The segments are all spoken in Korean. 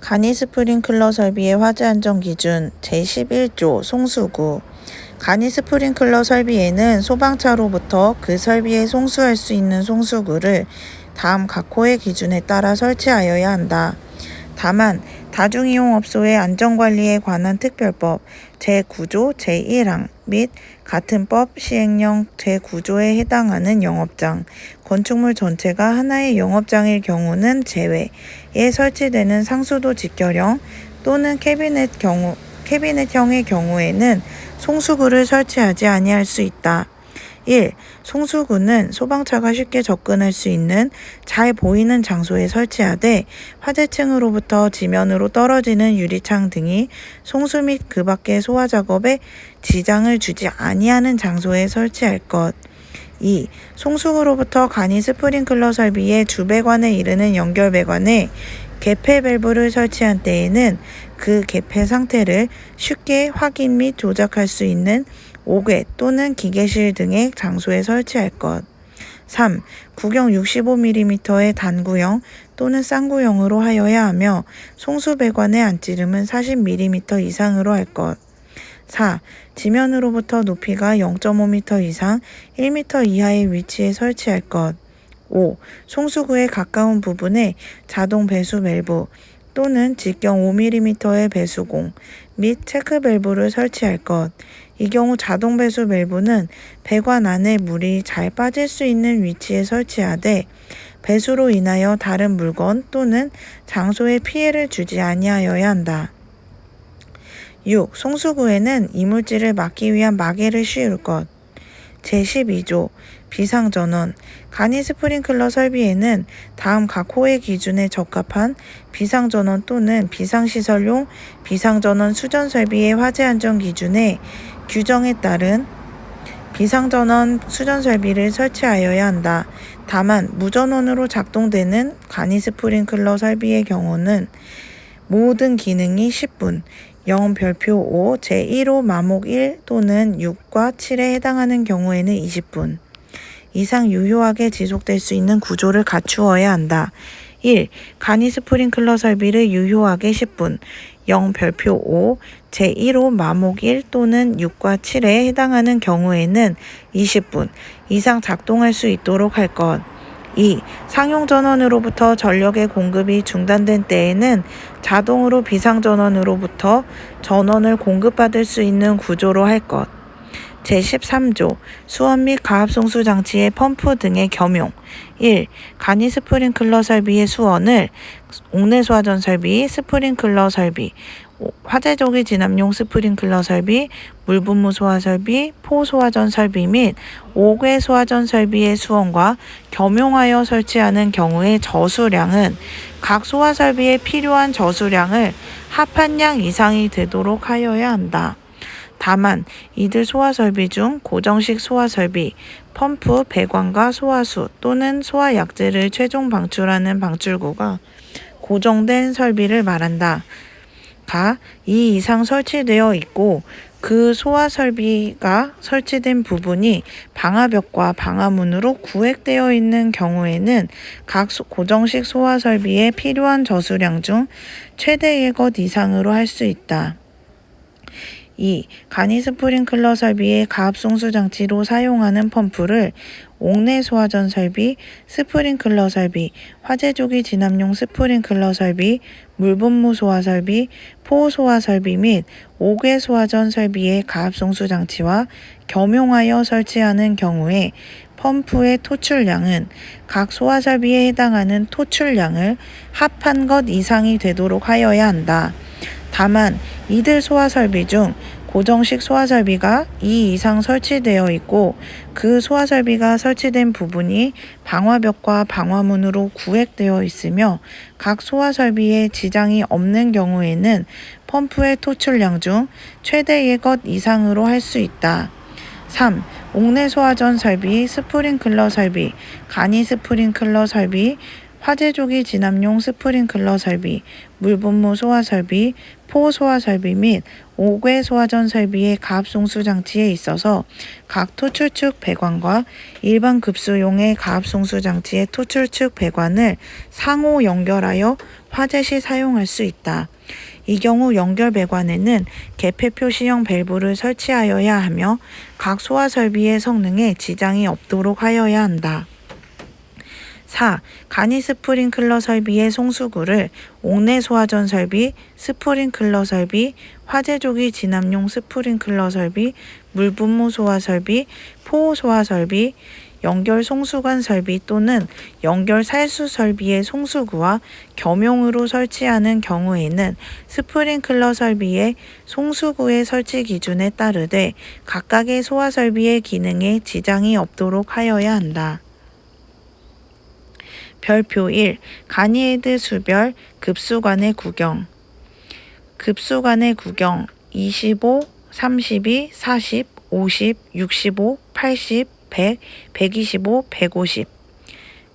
간이 스프링클러 설비의 화재 안전 기준 제11조 송수구 간이 스프링클러 설비에는 소방차로부터 그 설비에 송수할 수 있는 송수구를 다음 각 호의 기준에 따라 설치하여야 한다. 다만 다중이용업소의 안전관리에 관한 특별법 제9조 제1항 및 같은 법 시행령 제9조에 해당하는 영업장, 건축물 전체가 하나의 영업장일 경우는 제외에 설치되는 상수도 직결형 또는 캐비넷 경우 캐비넷형의 경우에는 송수구를 설치하지 아니할 수 있다. 1. 송수구는 소방차가 쉽게 접근할 수 있는 잘 보이는 장소에 설치하되 화재층으로부터 지면으로 떨어지는 유리창 등이 송수 및 그 밖의 소화 작업에 지장을 주지 아니하는 장소에 설치할 것. 2. 송수구로부터 간이 스프링클러 설비의 주배관에 이르는 연결배관에 개폐 밸브를 설치한 때에는 그 개폐 상태를 쉽게 확인 및 조작할 수 있는 옥외 또는 기계실 등의 장소에 설치할 것. 3. 구경 65mm의 단구형 또는 쌍구형으로 하여야 하며 송수배관의 안찌름은 40mm 이상으로 할 것. 4. 지면으로부터 높이가 0.5m 이상 1m 이하의 위치에 설치할 것. 5. 송수구에 가까운 부분에 자동 배수 밸브 또는 직경 5mm의 배수공 및 체크 밸브를 설치할 것. 이 경우 자동 배수 밸브는 배관 안에 물이 잘 빠질 수 있는 위치에 설치하되 배수로 인하여 다른 물건 또는 장소에 피해를 주지 아니하여야 한다. 6. 송수구에는 이물질을 막기 위한 마개를 씌울 것. 제12조 비상전원 간이 스프링클러 설비에는 다음 각 호의 기준에 적합한 비상전원 또는 비상시설용 비상전원 수전 설비의 화재 안전 기준에 규정에 따른 비상전원 수전 설비를 설치하여야 한다. 다만 무전원으로 작동되는 간이 스프링클러 설비의 경우는 모든 기능이 10분, 0 별표 5 제1호 마목 1 또는 6과 7에 해당하는 경우에는 20분 이상 유효하게 지속될 수 있는 구조를 갖추어야 한다. 1. 간이 스프링클러 설비를 유효하게 10분 0 별표 5 제1호 마목 1 또는 6과 7에 해당하는 경우에는 20분 이상 작동할 수 있도록 할 것. 2. 상용 전원으로부터 전력의 공급이 중단된 때에는 자동으로 비상 전원으로부터 전원을 공급받을 수 있는 구조로 할 것. 제13조 수원 및 가압송수 장치의 펌프 등의 겸용 1. 간이 스프링클러 설비의 수원을 옥내 소화전 설비, 스프링클러 설비, 화재조기 진압용 스프링클러 설비, 물분무 소화 설비, 포 소화전 설비 및 옥외 소화전 설비의 수원과 겸용하여 설치하는 경우의 저수량은 각 소화 설비에 필요한 저수량을 합한 양 이상이 되도록 하여야 한다. 다만 이들 소화 설비 중 고정식 소화 설비, 펌프, 배관과 소화수 또는 소화 약재를 최종 방출하는 방출구가 고정된 설비를 말한다. 가 이 이상 설치되어 있고 그 소화 설비가 설치된 부분이 방화벽과 방화문으로 구획되어 있는 경우에는 각 고정식 소화 설비에 필요한 저수량 중 최대의 것 이상으로 할 수 있다. 2. 간이 스프링클러 설비의 가압송수 장치로 사용하는 펌프를 옥내 소화전 설비, 스프링클러 설비, 화재조기 진압용 스프링클러 설비, 물분무 소화 설비, 포 소화 설비 및 옥외 소화전 설비의 가압송수 장치와 겸용하여 설치하는 경우에 펌프의 토출량은 각 소화 설비에 해당하는 토출량을 합한 것 이상이 되도록 하여야 한다. 다만 이들 소화 설비 중 고정식 소화 설비가 2 이상 설치되어 있고 그 소화 설비가 설치된 부분이 방화벽과 방화문으로 구획되어 있으며 각 소화 설비에 지장이 없는 경우에는 펌프의 토출량 중 최대의 것 이상으로 할 수 있다. 3. 옥내 소화전 설비, 스프링클러 설비, 간이 스프링클러 설비, 화재조기 진압용 스프링클러 설비, 물분무 소화 설비, 포 소화 설비 및 옥외 소화전 설비의 가압송수 장치에 있어서 각 토출축 배관과 일반 급수용의 가압송수 장치의 토출축 배관을 상호 연결하여 화재 시 사용할 수 있다. 이 경우 연결 배관에는 개폐 표시형 밸브를 설치하여야 하며 각 소화 설비의 성능에 지장이 없도록 하여야 한다. 4. 간이 스프링클러 설비의 송수구를 옥내 소화전 설비, 스프링클러 설비, 화재조기 진압용 스프링클러 설비, 물분무 소화 설비, 포호 소화 설비, 연결 송수관 설비 또는 연결 살수 설비의 송수구와 겸용으로 설치하는 경우에는 스프링클러 설비의 송수구의 설치 기준에 따르되 각각의 소화 설비의 기능에 지장이 없도록 하여야 한다. 별표 1. 가니에드 수별 급수관의 구경. 급수관의 구경 25, 32, 40, 50, 65, 80, 100, 125, 150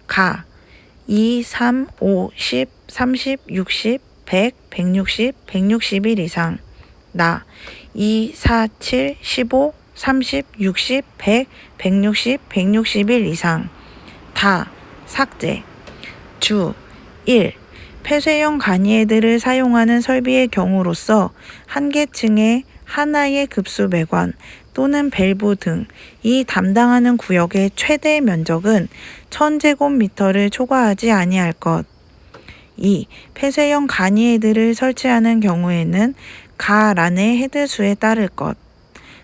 가. 2, 3, 5, 10, 30, 60, 100, 160, 161 이상. 나. 2, 4, 7, 15, 30, 60, 100, 160, 161 이상. 다. 삭제 주 1. 폐쇄형 가니헤드를 사용하는 설비의 경우로서 한 개층의 하나의 급수 배관 또는 밸브 등 이 담당하는 구역의 최대 면적은 1000제곱미터를 초과하지 아니할 것. 2. 폐쇄형 가니헤드를 설치하는 경우에는 가란의 헤드수에 따를 것.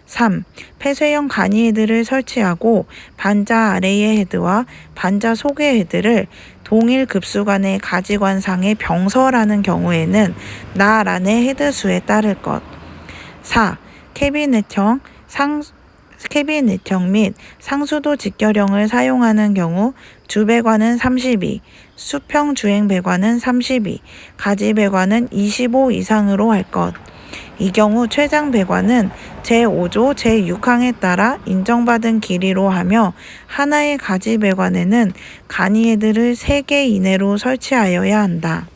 3. 폐쇄형 가니헤드를 설치하고 반자 아래의 헤드와 반자 속의 헤드를 동일 급수간의 가지관상에 병설하는 경우에는 나란의 헤드수에 따를 것. 4. 캐비넷형 상 캐비넷형 및 상수도 직결형을 사용하는 경우 주배관은 32, 수평 주행 배관은 32, 가지 배관은 25 이상으로 할 것. 이 경우 최장 배관은 제5조 제6항에 따라 인정받은 길이로 하며 하나의 가지 배관에는 가니헤드를 3개 이내로 설치하여야 한다.